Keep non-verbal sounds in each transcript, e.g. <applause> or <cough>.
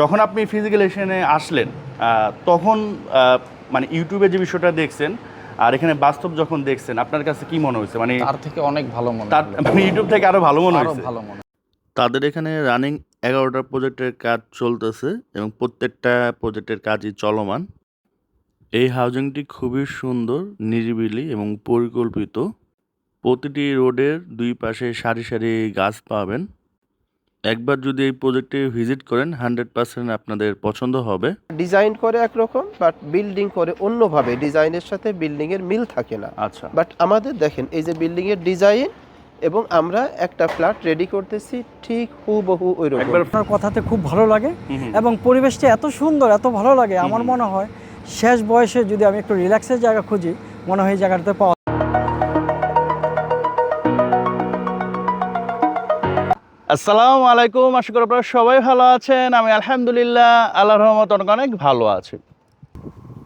যখন আপনি ফিজিক্যাল এশনে আসলেন আহ, তখন আহ, মানে ইউটিউবে যে বিষয়টা দেখছেন আর এখানে বাস্তব যখন দেখছেন আপনার কাছে কি মনে হয়েছে? মানে তার থেকে অনেক ভালো মনে তার মানে ইউটিউব থেকে আরও ভালো মনে আরও হয়েছে। ভালো মনে তাদের এখানে রানিং এগারোটা প্রজেক্টের কাজ চলতেছে এবং প্রত্যেকটা প্রজেক্টের কাজই চলমান। এই হাউজিংটি খুবই সুন্দর নিরিবিলি এবং পরিকল্পিত। প্রতিটি রোডের দুই পাশে সারি সারি গাছ পাবেন। একবার যদি এই প্রজেক্টে ভিজিট করেন হান্ড্রেড পার্সেন্ট আপনাদের পছন্দ হবে। ডিজাইন করে একরকম বাট বিল্ডিং করে অন্যভাবে। ডিজাইনের সাথে বিল্ডিং এর মিল থাকে না। আচ্ছা। বাট আমাদের দেখেন এই যে বিল্ডিং এর ডিজাইন এবং আমরা একটা ফ্ল্যাট রেডি করতেছি ঠিক হুবহু ওই রকম একবার আপনার কথাতে খুব ভালো লাগে। এবং পরিবেশটা এত সুন্দর এত ভালো লাগে। আমার মনে হয় শেষ বয়সে যদি আমি একটু রিল্যাক্সের জায়গা খুঁজি মনে হয় এই জায়গাটাতে পাওয়া আসসালামু আলাইকুম, আশা করি আপনারা সবাই ভালো আছেন। আমি আলহামদুলিল্লাহ, আল্লাহর রহমত অনেক অনেক ভালো আছি।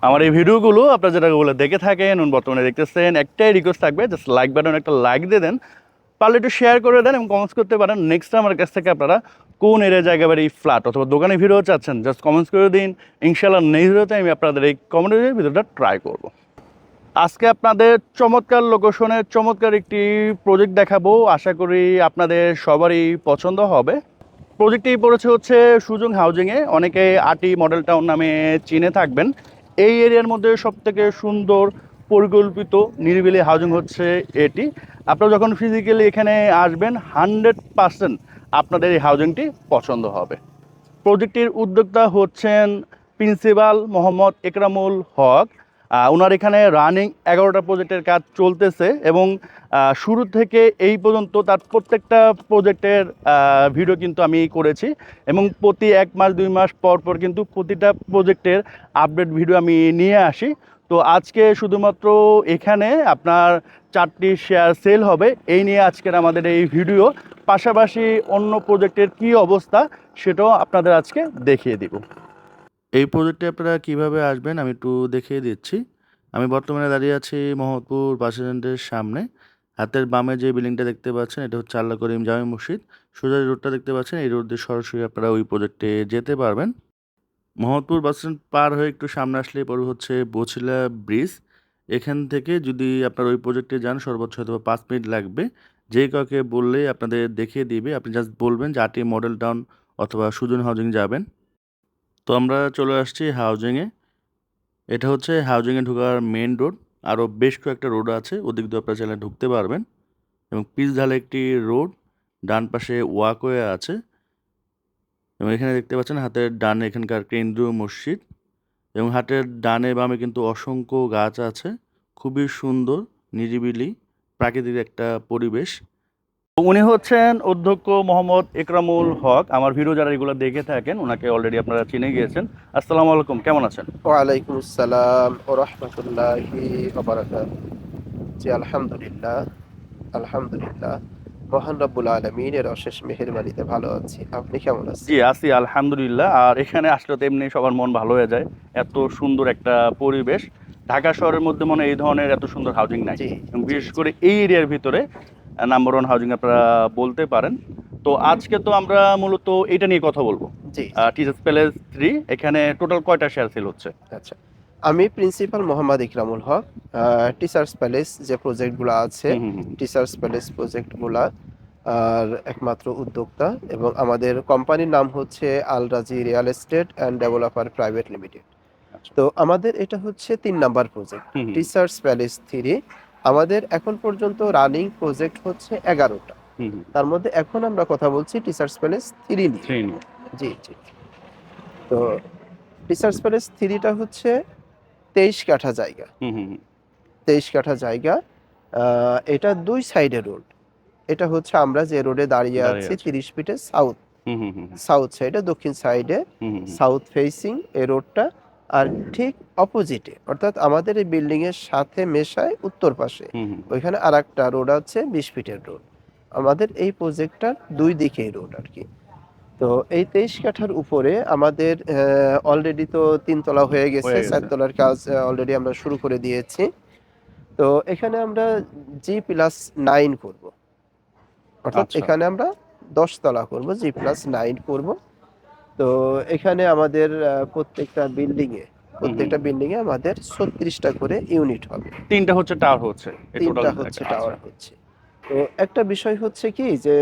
আমার এই ভিডিওগুলো আপনারা যেটা বলে দেখে থাকেন বর্তমানে দেখতেছেন, একটাই রিকোয়েস্ট থাকবে জাস্ট লাইক বাটন একটা লাইক দিয়ে দেন। পারলে একটু শেয়ার করে দেন এবং কমেন্টস করতে পারেন। নেক্সট আমার কাছ থেকে আপনারা কোন এরিয়া জায়গা বাড়ি ফ্ল্যাট অথবা দোকানে ভিডিও চাচ্ছেন জাস্ট কমেন্টস করে দিন। ইনশাআল্লাহ নেক্সট ভিডিওতে আমি আপনাদের এই কমেন্টের ভিডিওটা ট্রাই করব। আজকে আপনাদের চমৎকার লোকেশনের চমৎকার একটি প্রজেক্ট দেখাবো। আশা করি আপনাদের সবারই পছন্দ হবে। প্রজেক্টটি পড়েছে হচ্ছে সুজং হাউজিংয়ে। অনেকে আটি মডেল টাউন নামে চিনে থাকবেন। এই এরিয়ার মধ্যে সবথেকে সুন্দর, পরিকল্পিত, নিরিবিলি হাউজিং হচ্ছে এটি। আপনারা যখন ফিজিক্যালি এখানে আসবেন হান্ড্রেড পার্সেন্ট আপনাদের এই হাউজিংটি পছন্দ হবে। প্রজেক্টটির উদ্যোক্তা হচ্ছেন প্রিন্সিপাল মোহাম্মদ একরামুল হক। ওনার এখানে রানিং এগারোটা প্রজেক্টের কাজ চলতেছে এবং শুরু থেকে এই পর্যন্ত তার প্রত্যেকটা প্রজেক্টের ভিডিও কিন্তু আমি করেছি এবং প্রতি এক মাস, দুই মাস পর পর কিন্তু প্রতিটা প্রজেক্টের আপডেট ভিডিও আমি নিয়ে আসি। তো আজকে শুধুমাত্র এখানে আপনার চারটি শেয়ার সেল হবে, এই নিয়ে আজকের আমাদের এই ভিডিও পাশাপাশি অন্য প্রজেক্টের কি অবস্থা সেটাও আপনাদের আজকে দেখিয়ে দিব। এই প্রজেক্টে আপনারা কীভাবে আসবেন আমি একটু দেখিয়ে দিচ্ছি। আমি বর্তমানে দাঁড়িয়ে আছি মোহাম্মদপুর বাস স্ট্যান্ডের সামনে। হাতের বামে যে বিল্ডিংটা দেখতে পাচ্ছেন, এটা হচ্ছে আল্লাহ করিম জামে মসজিদ। সোজা রোডটা দেখতে পাচ্ছেন, এই রোড দিয়ে সরাসরি আপনারা ওই প্রজেক্টে যেতে পারবেন। মোহাম্মদপুর বাস স্ট্যান্ড পার হয়ে একটু সামনে আসলে পরে হচ্ছে বছিলা ব্রিজ এখান থেকে যদি আপনার ওই প্রজেক্টে যান, সর্বোচ্চ হয়তো পাঁচ মিনিট লাগবে। যে কাউকে বললেই আপনাদের দেখিয়ে দিবে। আপনি জাস্ট বলবেন যে আটি মডেল টাউন অথবা সুজন হাউজিং যাবেন। তো আমরা চলে আসছি হাউজিংয়ে এটা হচ্ছে হাউজিংয়ে ঢোকার মেন রোড আরও বেশ কয়েকটা রোড আছে, ওদিক দিয়ে আপনারা চাইলে ঢুকতে পারবেন। এবং পিচ ঢালে একটি রোড ডান পাশে ওয়াকওয়ে আছে। এবং এখানে দেখতে পাচ্ছেন হাতের ডানে এখানকার কেন্দ্রীয় মসজিদ। এবং হাতের ডানে বামে কিন্তু অসংখ্য গাছ আছে। খুবই সুন্দর, নিরিবিলি, প্রাকৃতিক একটা পরিবেশ। উনি হচ্ছেন অধ্যক্ষ মোহাম্মদ একরামুল হক। আমার ভিডিও যারা এগুলো দেখে থাকেন ওনাকে অলরেডি আপনারা চিনে গিয়েছেন। আসসালামু আলাইকুম কেমন আছেন? ওয়ালাইকুম আসসালাম ও রহমতুল্লাহি জি আলহামদুলিল্লাহ আলহামদুলিল্লাহ। মহান রব্বুল আলমিনের অশেষ মেহেরবানিতে ভালো আছি। আপনি কেমন আছেন? জি আছি আলহামদুলিল্লাহ। আর এখানে আসলে তো এমনি সবার মন ভালো হয়ে যায়। এত সুন্দর একটা পরিবেশ। ঢাকা শহরের মধ্যে মনে হয় এই ধরনের এত সুন্দর হাউজিং নাই। বিশেষ করে এই এরিয়ার ভিতরে নাম্বার ওয়ান হাউজিং আপনারা বলতে পারেন। তো আজকে তো আমরা মূলত এটা নিয়ে কথা বলব। টিচার্স প্যালেস থ্রি এখানে টোটাল কয়টা শেয়ার সেল হচ্ছে? আচ্ছা আমি principal Mohammad Ikramul Haque teachers palace যে প্রজেক্টগুলো আছে। টিচার্স প্যালেস প্রজেক্টগুলা আর একমাত্র উদ্যোক্তা এবং আমাদের কোম্পানির নাম হচ্ছে Al Razi real estate and developer private limited. তো আমাদের এটা হচ্ছে তিন number project teachers palace three আমাদের এখন পর্যন্ত রানিং প্রজেক্ট হচ্ছে এগারোটা। তার মধ্যে এখন আমরা কথা বলছি টিচার্স প্যালেস থ্রি নিয়ে। জি জি। তো টিচার্স প্যালেস থ্রিটা হচ্ছে তেইশ কাঠা জায়গা। হুম, হুম, হুম। তেইশ কাঠা জায়গা। এটা দুই সাইডে রোড এটা হচ্ছে আমরা যে রোডে দাঁড়িয়ে আছি। তিরিশ ফিটে সাউথ হুম, হুম, হুম, সাউথ সাইডে দক্ষিণ সাইডে। সাউথ ফেসিং এই রোডটা আর ঠিক অপোজিটে অর্থাৎ আমাদের এই বিল্ডিং এর সাথে মেশায় উত্তর পাশে। ওইখানে আর একটা রোড আছে বিশ ফিটের রোড আমাদের এই প্রজেক্টটার দুই দিকে রোড আর কি তো এই তেইশ কাঠার উপরে আমাদের অলরেডি তো তিনতলা হয়ে গেছে। চারতলার কাজ অলরেডি আমরা শুরু করে দিয়েছি তো এখানে আমরা জি প্লাস নাইন করব অর্থাৎ আচ্ছা। এখানে আমরা দশ তলা করব জি প্লাস নাইন করব তো এখানে আমাদের প্রত্যেকটা বিল্ডিং এ প্রত্যেকটা বিল্ডিং এ আমাদের ছত্রিশটা করে ইউনিট হবে। তিনটা হচ্ছে টাওয়ার হচ্ছে তিনটা হচ্ছে টাওয়ার হচ্ছে। তো একটা বিষয় হচ্ছে কি যে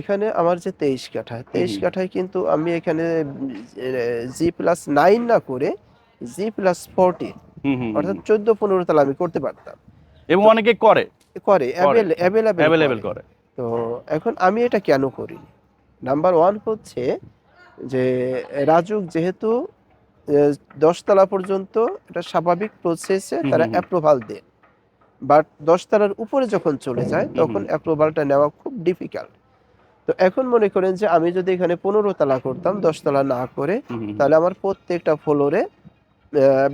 এখানে আমার যে তেইশ কাঠা তেইশ কাঠায় কিন্তু আমি এখানে জি প্লাস নাইন না করে জি প্লাস ফোরটিন। অর্থাৎ চোদ্দ পনেরো তালা আমি করতে পারতাম। এবং অনেকে করে। করে অ্যাভেলেবেল করে। তো এখন আমি এটা কেন করি নাম্বার ওয়ান হচ্ছে যে রাজুক যেহেতু দশতলা পর্যন্ত এটা স্বাভাবিক প্রসেসে তারা। অ্যাপ্রুভাল দেন বাট দশতলার উপরে যখন চলে যায় তখন অ্যাপ্রুভালটা নেওয়া খুব ডিফিকাল্ট তো এখন মনে করেন যে আমি যদি এখানে পনেরো তলা করতাম দশতলা না করে তাহলে আমার প্রত্যেকটা ফ্লোরে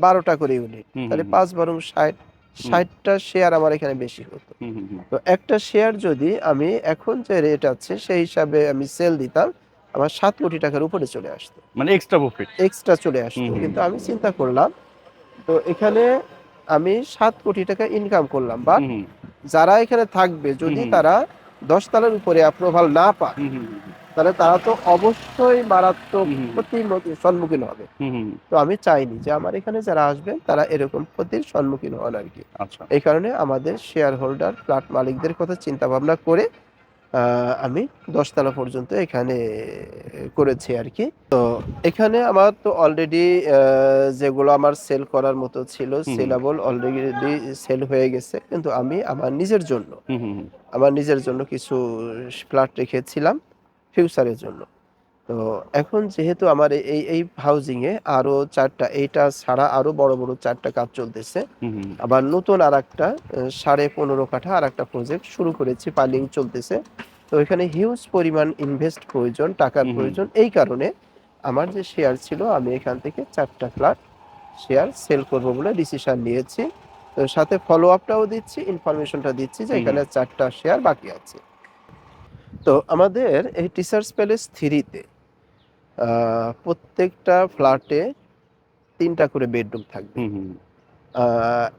বারোটা করে ইউনিট তাহলে পাঁচ বারো ষাট ষাটটা শেয়ার আমার এখানে বেশি হতো। তো একটা শেয়ার যদি আমি এখন যে রেট আছে সেই হিসাবে আমি সেল দিতাম আমার সাত কোটি টাকার উপরে চলে আসতো। মানে এক্সট্রা প্রফিট এক্সট্রা চলে আসতো। কিন্তু আমি চিন্তা করলাম তো এখানে আমি সাত কোটি টাকা ইনকাম করলাম বা যারা এখানে থাকবে যদি তারা দশ তলার উপরে অ্যাপ্রুভাল না পায় তাহলে তারা তো অবশ্যই মারাত্মক। ক্ষতির সম্মুখীন হবে। তো আমি চাইনি যে আমার এখানে যারা আসবেন তারা এরকম ক্ষতির সম্মুখীন হন আর কি। আচ্ছা। এই কারণে আমাদের শেয়ার হোল্ডার ফ্ল্যাট মালিকদের কথা চিন্তা ভাবনা করে আমি দশতলা পর্যন্ত এখানে করেছি আর কি তো এখানে আমার তো অলরেডি যেগুলো আমার সেল করার মতো ছিল। সেলাবল অলরেডি সেল হয়ে গেছে কিন্তু আমি আমার নিজের জন্য। আমার নিজের জন্য কিছু ফ্ল্যাট রেখেছিলাম ফিউচারের জন্য তো এখন যেহেতু আমার এই এই হাউজিং এ আরও চারটা এইটা ছাড়া আরও বড় বড় চারটা কাজ চলতেছে। আবার নতুন আর একটা সাড়ে পনেরো কাঠা আর একটা প্রজেক্ট শুরু করেছি পালিং চলতেছে। তো এখানে হিউজ পরিমাণ ইনভেস্ট প্রয়োজন টাকার। প্রয়োজন। এই কারণে আমার যে শেয়ার ছিল আমি এখান থেকে চারটা ফ্ল্যাট শেয়ার সেল করব বলে ডিসিশন নিয়েছি। তো সাথে ফলো আপটাও দিচ্ছি ইনফরমেশনটা দিচ্ছি যে এখানে চারটা শেয়ার বাকি আছে। তো আমাদের এই টিচার্স প্যালেস থ্রিতে প্রত্যেকটা ফ্ল্যাটে তিনটা করে বেডরুম থাকবে।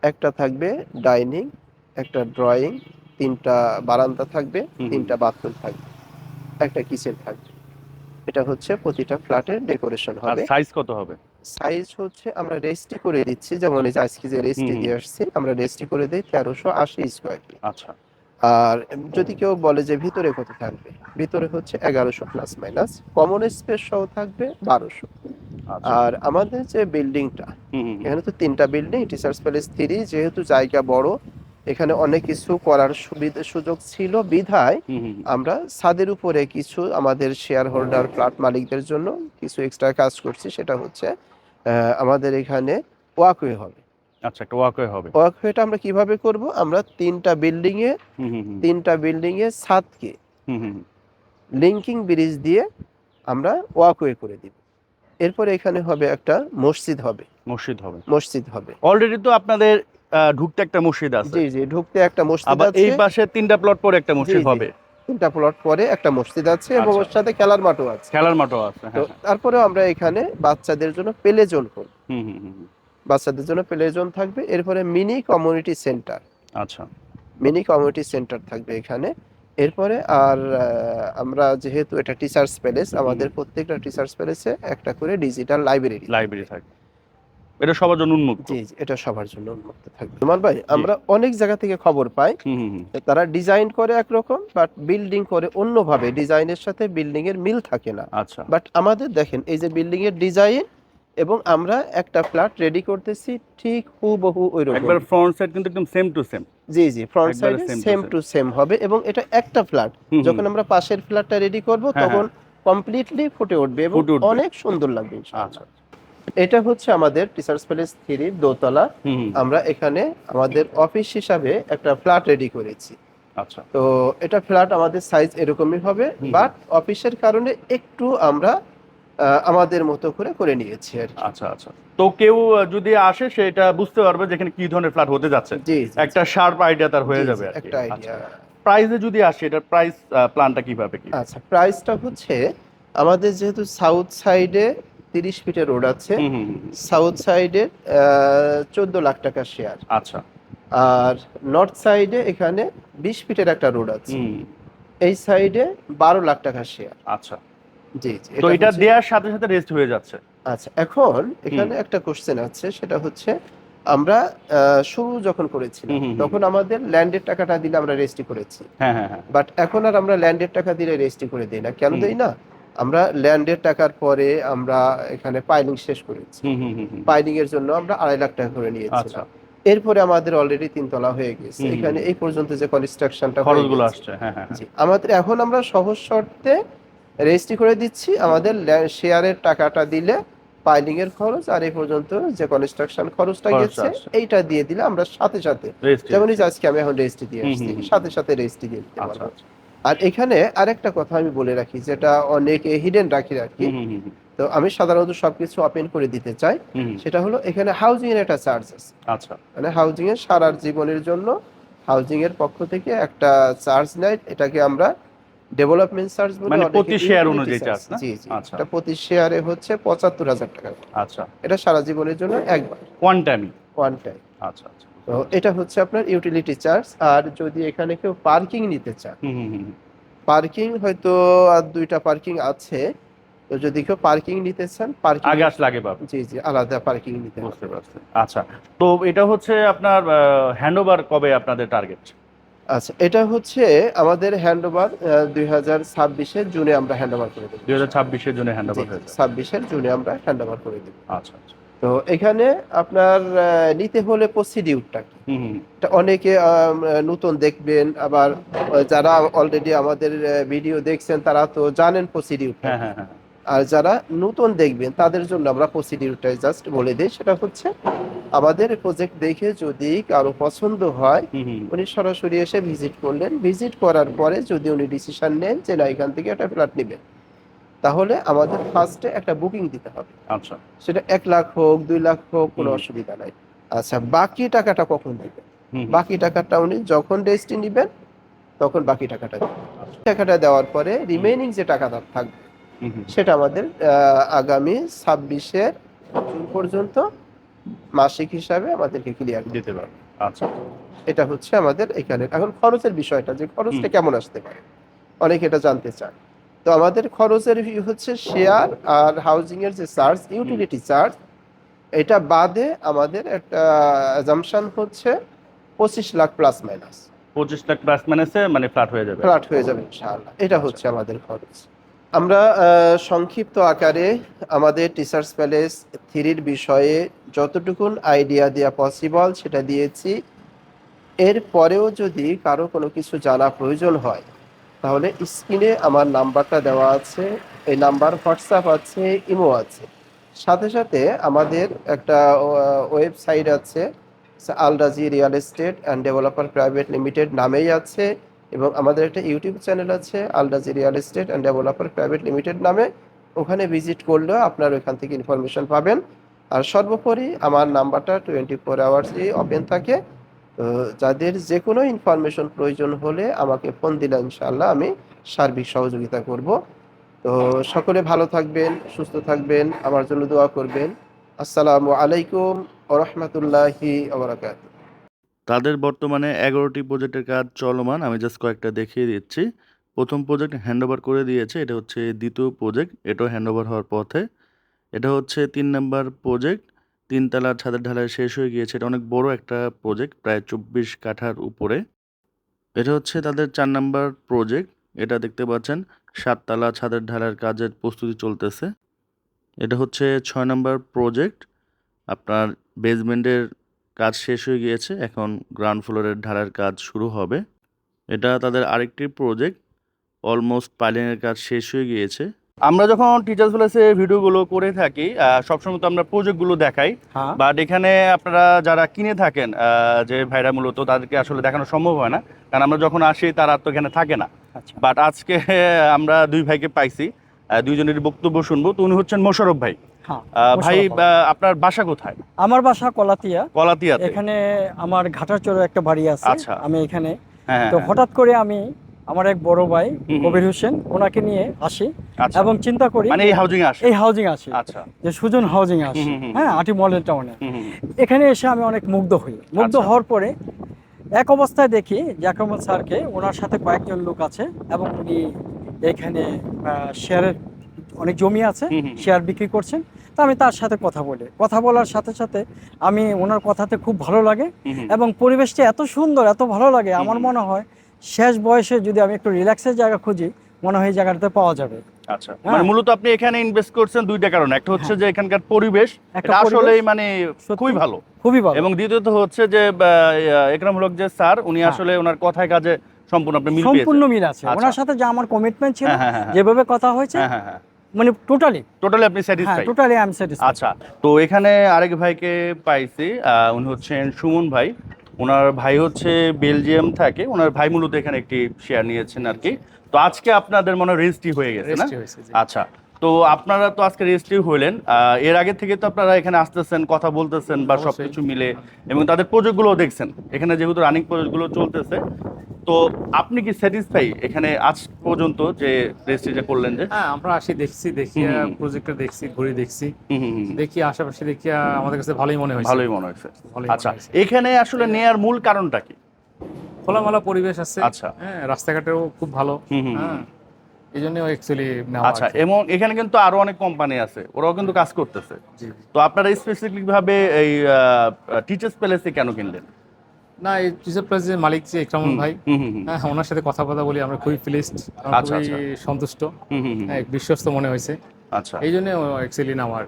একটা থাকবে ডাইনিং একটা ড্রয়িং তিনটা বারান্দা থাকবে তিনটা বাথরুম থাকবে একটা কিচেন থাকবে। এটা হচ্ছে প্রতিটা ফ্ল্যাটের ডেকোরেশন হবে। সাইজ কত হবে? সাইজ হচ্ছে আমরা রেস্টি করে দিচ্ছি যেমন এই আজকে যে হুম। দিয়ে আসছি আমরা রেস্টি করে দিই তেরোশো আশি স্কোয়ার ফিট আচ্ছা। আর যদি কেউ বলে যে ভিতরে কত থাকবে ভিতরে হচ্ছে এগারোশো প্লাস মাইনাস কমন স্পেস সহ থাকবে বারোশো আচ্ছা আর আমাদের যে বিল্ডিংটা। এখানে তো তিনটা বিল্ডিং টিচার্স প্যালেস থ্রি যেহেতু জায়গা বড় এখানে অনেক কিছু করার সুবিধা সুযোগ ছিল বিধায়। আমরা ছাদের উপরে কিছু আমাদের শেয়ার হোল্ডার ফ্ল্যাট মালিকদের জন্য কিছু এক্সট্রা কাজ করছি সেটা হচ্ছে আহ, আমাদের এখানে ওয়াকওয়ে হবে আচ্ছা একটা ওয়াকওয়ে হবে। ওয়াকওয়েটা আমরা কীভাবে করব? আমরা তিনটা বিল্ডিং এ। তিনটা বিল্ডিং এ ছাদকে। লিঙ্কিং ব্রিজ দিয়ে আমরা ওয়াকওয়ে করে দিব। এরপরে এখানে হবে একটা মসজিদ হবে। মসজিদ হবে। মসজিদ হবে। অলরেডি তো আপনাদের ঢুকতে একটা মসজিদ আছে। জি জি ঢুকতে একটা মসজিদ আবার এই পাশে তিনটা প্লট পরে একটা মসজিদ হবে। তিনটা প্লট পরে একটা মসজিদ আছে এবং আচ্ছা। ওর সাথে খেলার মাঠও আছে। খেলার মাঠও আছে তো হ্যাঁ হ্যাঁ। তারপরেও আমরা এখানে বাচ্চাদের জন্য প্লে জোন করব হুম, হুম। বাচ্চাদের জন্য প্লে জোন থাকবে। এরপরে মিনি কমিউনিটি সেন্টার আচ্ছা। মিনি কমিউনিটি সেন্টার থাকবে এখানে। এরপরে আর আমরা যেহেতু এটা টিচার্স প্যালেস আমাদের প্রত্যেকটা টিচার্স প্যালেসে একটা করে ডিজিটাল লাইব্রেরি লাইব্রেরি থাকবে। এটা সবার জন্য উন্মুক্ত? জি এটা সবার জন্য উন্মুক্ত থাকবে। তোমার ভাই আমরা অনেক জায়গা থেকে খবর পাই। তারা ডিজাইন করে একরকম বাট বিল্ডিং করে অন্যভাবে। ডিজাইনের সাথে বিল্ডিং এর মিল থাকে না। আচ্ছা। বাট আমাদের দেখেন এই যে বিল্ডিং এর ডিজাইন এবং আমরা একটা ফ্ল্যাট রেডি করতেছি ঠিক হুবহু ওই রকম একবার ফ্রন্ট সাইড কিন্তু একদম সেম টু সেম জি জি ফ্রন্ট সাইডে সেম টু সেম হবে এবং এটা একটা ফ্ল্যাট যখন আমরা পাশের ফ্ল্যাটটা রেডি করব হ্যাঁ, তখন কমপ্লিটলি ফুটে উঠবে এবং অনেক সুন্দর লাগবে ইনশাআল্লাহ। আচ্ছা এটা হচ্ছে আমাদের টিচার্স প্যালেস থ্রির দোতলা। আমরা এখানে আমাদের অফিস হিসাবে একটা ফ্ল্যাট রেডি করেছি। আচ্ছা। তো এটা ফ্ল্যাট আমাদের সাইজ এরকমই হবে বাট অফিসের কারণে একটু আমরা আমাদের মতো করে করে নিয়েছি আর আচ্ছা আচ্ছা। তো কেউ যদি আসে সেটা বুঝতে পারবে যেখানে কি ধরনের ফ্ল্যাট হতে যাচ্ছে। একটা শার্প আইডিয়া তার হয়ে যাবে। একটা আচ্ছা। আইডিয়া প্রাইসে যদি আসে এটার প্রাইস প্ল্যানটা কীভাবে কি? আচ্ছা প্রাইসটা হচ্ছে আমাদের যেহেতু সাউথ সাইডে তিরিশ ফিটের রোড আছে। সাউথ সাইডে চোদ্দ লাখ টাকা শেয়ার আচ্ছা। আর নর্থ সাইডে এখানে বিশ ফিটের একটা রোড আছে। এই সাইডে বারো লাখ টাকা শেয়ার আচ্ছা। জি তো এটা দেওয়ার সাথে সাথে রেজিস্ট হয়ে যাচ্ছে। আচ্ছা এখন এখানে একটা কোশ্চেন আছে সেটা হচ্ছে আমরা শুরু যখন করেছিলাম হুম। তখন আমাদের ল্যান্ডের টাকাটা দিলে আমরা রেজিস্ট্রি করেছি। হ্যাঁ হ্যাঁ হ্যাঁ। বাট এখন আর আমরা ল্যান্ডের টাকা দিলে রেজিস্ট্রি করে দিই না। কেন। দিই না? আমরা ল্যান্ডের টাকার পরে আমরা এখানে পাইলিং শেষ করেছি। পাইলিং এর জন্য আমরা আড়াই লাখ টাকা করে আচ্ছা। নিয়েছিলাম এরপরে আমাদের অলরেডি তিনতলা হয়ে গেছে। এখানে এই পর্যন্ত যে কনস্ট্রাকশনটা খরচগুলো আসছে। হ্যাঁ হ্যাঁ হ্যাঁ। আমাদের এখন আমরা সহজ শর্তে রেজিস্ট্রি করে দিচ্ছি। আমাদের শেয়ারের টাকাটা দিলে পাইলিং এর খরচ আর এই পর্যন্ত যে কনস্ট্রাকশন খরচটা গেছে এইটা দিয়ে দিলে আমরা সাথে সাথে। যেমন আজকে আমি এখন রেজিস্ট্রি দিয়ে আসছি। সাথে সাথে রেজিস্ট্রি দিয়ে দিতে আচ্ছা পারব। আচ্ছা। আর এখানে আরেকটা কথা আমি বলে রাখি যেটা অনেকে হিডেন রাখি আর কি। তো আমি সাধারণত সবকিছু ওপেন করে দিতে চাই। সেটা হলো এখানে হাউজিং এর একটা চার্জ আছে আচ্ছা। মানে হাউজিং এর সারা জীবনের জন্য হাউজিং এর পক্ষ থেকে একটা চার্জ নেয়। এটাকে আমরা ডেভেলপমেন্ট চার্জ বলি মানে প্রতি শেয়ার অনুযায়ী charge না? জি জি। আচ্ছা। এটা প্রতি শেয়ারে হচ্ছে পঁচাত্তর হাজার টাকা। আচ্ছা। এটা সারা জীবনের জন্য একবার। ওয়ান টাইম ওয়ান টাইম আচ্ছা আচ্ছা। তো এটা হচ্ছে আপনার ইউটিলিটি চার্জ আর যদি এখানে কেউ পার্কিং নিতে হুম। পার্কিং হয়তো আর দুইটা পার্কিং আছে। তো যদি কেউ পার্কিং নিতে চান পার্কিং আগে আসলে আগে পাবে জি জি আলাদা পার্কিং নিতে বুঝতে পারছি। আচ্ছা তো এটা হচ্ছে আপনার হ্যান্ড ওভার কবে আপনাদের টার্গেট আচ্ছা এটা হচ্ছে আমাদের হ্যান্ড ওভার দুই হাজার ছাব্বিশের জুনে আমরা হ্যান্ড ওভার করে দেবো। দুই হাজার ছাব্বিশের জন্য হ্যান্ড ওভার হয়েছে ছাব্বিশের জুনে আমরা হ্যান্ড ওভার করে দেবো। আচ্ছা আচ্ছা। তো এখানে আপনার নিতে হলে প্রসিডিউরটা কি? অনেকে নতুন দেখবেন আবার যারা অলরেডি আমাদের ভিডিও দেখছেন তারা তো জানেন প্রসিডিউরটা হ্যাঁ হ্যাঁ হ্যাঁ। আর যারা নতুন দেখবেন তাদের জন্য আমরা প্রসিডিউরটা জাস্ট বলে দিই। সেটা হচ্ছে আমাদের প্রজেক্ট দেখে যদি কারও পছন্দ হয় উনি সরাসরি এসে ভিজিট করলেন। ভিজিট করার পরে যদি উনি ডিসিশন নেন যে না এখান থেকে একটা ফ্ল্যাট নেবেন তাহলে আমাদের ফার্স্টে একটা বুকিং দিতে হবে। আচ্ছা। সেটা এক লাখ হোক দুই লাখ হোক কোনো অসুবিধা নাই। আচ্ছা বাকি টাকাটা কখন দিবেন। বাকি টাকাটা উনি যখন রেজিস্ট্রি নেবেন তখন বাকি টাকাটা দিবেন। আচ্ছা। টাকাটা দেওয়ার পরে রিমেইনিং যে টাকাটা থাকবে। সেটা আমাদের আগামী ছাব্বিশের জুন পর্যন্ত মাসিক হিসাবে আমাদেরকে ক্লিয়ার দিতে পারবে। আচ্ছা। এটা হচ্ছে আমাদের এখানে। এখন খরচের বিষয়টা যে খরচটা কেমন আসতে পারে? অনেকে এটা জানতে চায় তো আমাদের খরচের হচ্ছে শেয়ার আর হাউজিং এর যে চার্জ ইউটিলিটি চার্জ এটা বাদে আমাদের একটা অ্যাজাম্পশন হচ্ছে পঁচিশ লাখ প্লাস মাইনাস পঁচিশ লাখ প্লাস মাইনাসে মানে ফ্ল্যাট হয়ে যাবে। ফ্ল্যাট হয়ে যাবে ইনশাআল্লাহ। এটা হচ্ছে আমাদের খরচ। আমরা সংক্ষিপ্ত আকারে আমাদের টিচার্স প্যালেস থ্রির বিষয়ে যতটুকুন আইডিয়া দেওয়া পসিবল সেটা দিয়েছি। এর পরেও যদি কারও কোনো কিছু জানা প্রয়োজন হয়, তাহলে স্ক্রিনে আমার নাম্বারটা দেওয়া আছে, এই নাম্বার হোয়াটসঅ্যাপ আছে ইমো আছে। সাথে সাথে আমাদের একটা ওয়েবসাইট আছে Al Razi real estate and developer private limited নামেই আছে। এবং আমাদের একটা ইউটিউব চ্যানেল আছে Al Razi real estate and developer private limited নামে। ওখানে ভিজিট করলেও আপনার ওইখান থেকে ইনফরমেশন পাবেন। আর সর্বোপরি আমার নাম্বারটা টোয়েন্টি ফোর আওয়ার্সই ওপেন থাকে। যাদের যে কোনো ইনফরমেশন প্রয়োজন হলে আমাকে ফোন দিলে ইনশাআল্লাহ আমি সার্বিক সহযোগিতা করব। তো সকলে ভালো থাকবেন, সুস্থ থাকবেন, আমার জন্য দোয়া করবেন। আসসালামু আলাইকুম ওরহমতুল্লাহি ওবরাকাত তাদের বর্তমানে এগারোটি প্রজেক্টের কাজ চলমান, আমি জাস্ট কয়েকটা দেখিয়ে দিচ্ছি। প্রথম প্রজেক্ট হ্যান্ডওভার করে দিয়েছে, এটা হচ্ছে দ্বিতীয় প্রজেক্ট, এটাও হ্যান্ডওভার হওয়ার পথে। এটা হচ্ছে তিন নাম্বার প্রজেক্ট, তিনতলা ছাদের ঢালাই শেষ হয়ে গিয়েছে, এটা অনেক বড় একটা প্রজেক্ট, প্রায় চব্বিশ কাঠার উপরে। এটা হচ্ছে তাদের চার নাম্বার প্রজেক্ট, এটা দেখতে পাচ্ছেন, সাততলা ছাদের ঢালাইয়ের কাজের প্রস্তুতি চলতেছে। এটা হচ্ছে ছয় নাম্বার প্রজেক্ট, আপনার বেসমেন্টের কাজ শেষ হয়ে গিয়েছে এখন গ্রাউন্ড ফ্লোরের ঢালার কাজ শুরু হবে। এটা তাদের আরেকটি প্রজেক্ট অলমোস্ট পাইলিংয়ের কাজ শেষ হয়ে গিয়েছে। আমরা যখন টিচার্স প্লেসে ভিডিওগুলো করে থাকি সবসময় তো আমরা প্রজেক্টগুলো দেখাই। হ্যাঁ। বাট এখানে আপনারা যারা কিনে থাকেন যে ভাইরা মূলত তাদেরকে আসলে দেখানো সম্ভব হয় না কারণ আমরা যখন আসি তারা তো এখানে থাকে না। আচ্ছা। বাট আজকে <laughs> আমরা দুই ভাইকে পাইছি দুইজনের বক্তব্য শুনব। তো উনি হচ্ছেন মোশারফ ভাই। হ্যাঁ ভাই আপনার বাসা কোথায়? আমার বাসা কলাতিয়া। কলাতিয়াতে? এখানে আমার ঘাটারচরে একটা বাড়ি আছে আচ্ছা। আমি এখানে। হ্যাঁ হ্যাঁ, তো হ্যাঁ। হঠাৎ করে আমি আমার এক বড় ভাই কবির হোসেন ওনাকে নিয়ে আসি আচ্ছা। এবং চিন্তা করি মানে এই হাউজিং আসে? এই হাউজিং আসি। আচ্ছা। যে সুজন হাউজিং আসি। হ্যাঁ আটি মডেল টাউনে এখানে এসে আমি অনেক মুগ্ধ হই। মুগ্ধ আচ্ছা। হওয়ার পরে এক অবস্থায় দেখি জাকামত স্যারকে ওনার সাথে কয়েকজন লোক আছে এবং উনি এখানে শেয়ারের অনেক জমি আছে। শেয়ার বিক্রি করছেন। তা আমি তার সাথে কথা বলি। কথা বলার সাথে সাথে আমি ওনার কথাতে খুব ভালো লাগে। এবং পরিবেশটা এত সুন্দর এত ভালো লাগে। আমার মনে হয় শেষ বয়সে যদি আমি একটু রিল্যাক্সের জায়গা খুঁজি মনে হয় এই জায়গাটাতে পাওয়া যাবে। আচ্ছা। হ্যাঁ। মানে মূলত আপনি এখানে ইনভেস্ট করছেন দুইটা কারণ। একটা হচ্ছে যে এখানকার পরিবেশ একটা এটা আসলেই মানে খুবই ভালো। খুবই ভালো। এবং দ্বিতীয়ত হচ্ছে যে একরাম হলক যে স্যার উনি হ্যাঁ। আসলে ওনার কথায় কাজে সম্পূর্ণ আপনি মিল সম্পূর্ণ মিল আছে। আচ্ছা। ওনার সাথে যা আমার কমিটমেন্ট ছিল হ্যাঁ, হ্যাঁ, হ্যাঁ। যেভাবে কথা হয়েছে হ্যাঁ হ্যাঁ মানে টোটালি টোটালি আপনি হ্যাঁ satisfy totally I am satisfied আচ্ছা তো এখানে আরেক ভাইকে পাইছি উনি হচ্ছেন সুমন ভাই। ওনার ভাই হচ্ছে বেলজিয়াম থাকে। ওনার ভাই মূলত এখানে একটি শেয়ার নিয়েছেন আর কি তো আজকে আপনাদের মনে রেজিস্ট্রি হয়ে গেছে না। আচ্ছা তো আপনারা তো আজকে রেজিস্ট্রি হইলেন। আহ, এর আগে থেকে তো আপনারা এখানে আসতেছেন কথা বলতেছেন বা সবকিছু মিলে। এবং তাদের প্রজেক্টগুলো দেখছেন। এখানে যেহেতু রানিং প্রজেক্টগুলো চলতেছে তো আপনি কি স্যাটিসফাই এখানে আজ পর্যন্ত যে রেজিস্ট্রিটা করলেন যে? হ্যাঁ আমরা আসি দেখছি দেখি প্রজেক্টটা দেখছি ঘুরে দেখছি। দেখি আশেপাশে দেখি আমাদের কাছে ভালোই মনে হয়েছে। ভালোই মনে হয়েছে। আচ্ছা এখানে আসলে নেয়ার মূল কারণটা কি? খোলামেলা পরিবেশ আছে। আচ্ছা। হ্যাঁ রাস্তাঘাটেও খুব ভালো। হ্যাঁ এই জন্য অ্যাকচুয়ালি আচ্ছা এবং এখানে কিন্তু আরও অনেক কোম্পানি আছে ওরাও কিন্তু কাজ করতেছে। তো আপনারা স্পেসিফিক ভাবে এই টিচার্স প্যালেসে কেন কিনলেন? না এই টিচার প্লেসের মালিক যে ইকরামুল ভাই হ্যাঁ ওনার সাথে কথা কথা বলি আমরা খুবই প্লেসড আচ্ছা, খুবই সন্তুষ্ট হুম, হুম, হুম। হ্যাঁ বিশ্বস্ত মনে হয়েছে। আচ্ছা। এই জন্য অ্যাকচুয়ালি আমার।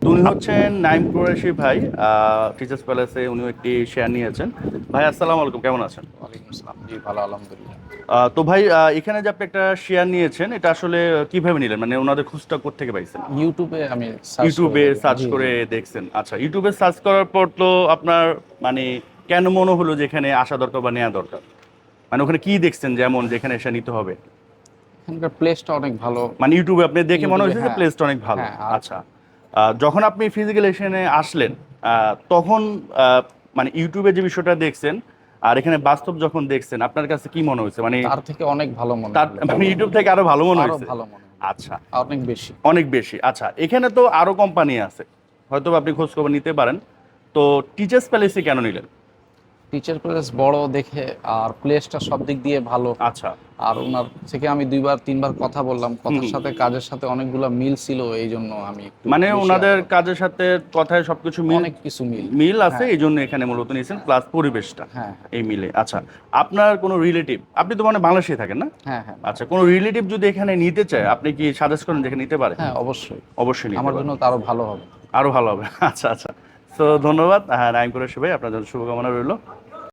তো উনি হচ্ছেন নাইম কুরেশি ভাই টিচার্স প্যালেসে উনি একটি শেয়ার নিয়েছেন। ভাই আসসালামু আলাইকুম কেমন আছেন? ওয়ালাইকুম আসসালাম জি ভালো আলহামদুলিল্লাহ। আহ, তো ভাই এখানে যে আপনি একটা শেয়ার নিয়েছেন এটা আসলে কীভাবে নিলেন? মানে ওনাদের খুঁজটা কোথেকে পাইছেন? ইউটিউবে আমি ইউটিউবে সার্চ করে দেখছেন। আচ্ছা ইউটিউবে সার্চ করার পর তো আপনার মানে কেন মনে হলো যেখানে আসা দরকার বা নেওয়া দরকার? মানে ওখানে কি দেখছেন যেমন যেখানে এসে নিতে হবে? এখানকার প্লেসটা অনেক ভালো। মানে ইউটিউবে আপনি দেখে মনে হয়েছে যে হ্যাঁ। প্লেসটা অনেক ভালো। হ্যাঁ, আচ্ছা। যখন আপনি ফিজিক্যাল এশনে আসলেন তখন মানে ইউটিউবে যে বিষয়টা দেখছেন আর এখানে বাস্তব যখন দেখছেন আপনার কাছে কি মনে হয়েছে? মানে তার থেকে অনেক ভালো মনে মানে ইউটিউব থেকে আরও ভালো মনে হয়েছে? ভালো মনে আচ্ছা। অনেক বেশি। অনেক বেশি। আচ্ছা এখানে তো আরও কোম্পানি আছে। হয়তো আপনি খোঁজ খবর নিতে পারেন। তো টিচার্স প্যালেসে কেন নিলেন? টিচার প্লেস বড় দেখে আর প্লেসটা সব দিক দিয়ে ভালো। আচ্ছা। আর ওনার থেকে আমি দুইবার তিনবার কথা বললাম। কথার সাথে কাজের সাথে অনেকগুলো মিল ছিল এই জন্য আমি মানে ওনাদের কাজের সাথে কথায় সবকিছু মিল অনেক কিছু মিল। মিল আছে হ্যাঁ। এই জন্য এখানে মূলত নিয়েছেন প্লাস পরিবেশটা। হ্যাঁ এই মিলে। আচ্ছা আপনার কোনো রিলেটিভ আপনি তো মানে বাংলাদেশে থাকেন না? হ্যাঁ হ্যাঁ আচ্ছা কোনো রিলেটিভ যদি এখানে নিতে চায় আপনি কি সাজেস্ট করেন যে এখানে নিতে পারে? হ্যাঁ অবশ্যই। অবশ্যই আমার জন্য তো আরও ভালো হবে। আরও ভালো হবে। <laughs> আচ্ছা আচ্ছা। তো ধন্যবাদ। হ্যাঁ নাইম করে ভাই আপনার জন্য শুভকামনা রইল।